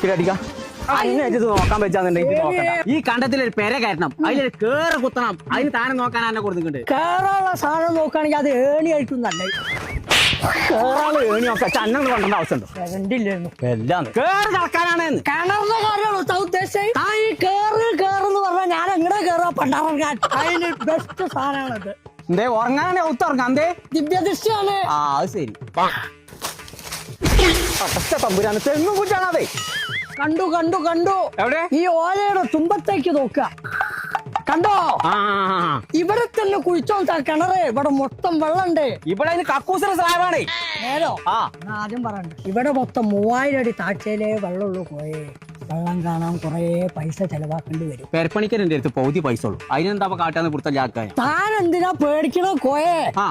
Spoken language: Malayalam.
കിരടിക്ക നോക്കാൻ പറ്റാന്നുണ്ടെങ്കിൽ ഈ കണ്ടത്തിൽ ഒരു പെര കയറ്റണം. അതിലൊരു കേറ് കുത്തണം. അതിന് താനെ നോക്കാൻ എന്നെ കൊടുക്കുന്നുണ്ട് കേറാനുള്ള സാധനം നോക്കുകയാണെങ്കിൽ അത് ഏണിയായിട്ടും നല്ല കേറാൾ ഏണി കൊണ്ടേണ്ട ആവശ്യമുണ്ടോ. കരണ്ടില്ലായിരുന്നു എല്ലാം കേറ് നടക്കാനാണ് കിണറിന്റെ കാര്യമാണോ താ ഉദ്ദേശിച്ചത്? ആ ഈ കേറ് കേറെന്ന് പറഞ്ഞാൽ ഞാൻ എങ്ങനെ അതിന് ബെസ്റ്റ് സാധനമാണത്. എന്തേ ഉറങ്ങാനാണ് ഒത്തുറങ്ങാം എന്തേ? ദിവ്യദൃഷ്ടിയാണ്. ആ അത് ശരി. ഒറ്റ തമ്പുരാന് തെങ്ങും കുറ്റാണതേ. കണ്ടു കണ്ടു കണ്ടു. എവിടെ? ഈ ഓലയുടെ തുമ്പത്തേക്ക് നോക്കുക. കണ്ടോ? ഇവിടെ തന്നെ കുഴിച്ചോ കിണറ്. ഇവിടെ മൊത്തം വെള്ളണ്ട്. ഇവിടെ കക്കൂസിന് സ്ലാബാണേ നേരോ? ആദ്യം പറയണ്ട. ഇവിടെ മൊത്തം മൂവായിരം അടി താഴ്ചയിലേ വെള്ളമുള്ളൂ പോയേ വെള്ളം കാണാൻ കുറേ പൈസ ചെലവാക്കേണ്ടി വരും. പെരപ്പണിക്കരന്റെ അടുത്ത് പൗതി പൈസ ഉള്ളൂ. അതിനെന്താ കാട്ടാന്ന് കൊടുത്താൽ ജാക്കാൻ താൻ എന്തിനാ പേടിക്കണോ കോയെ ആ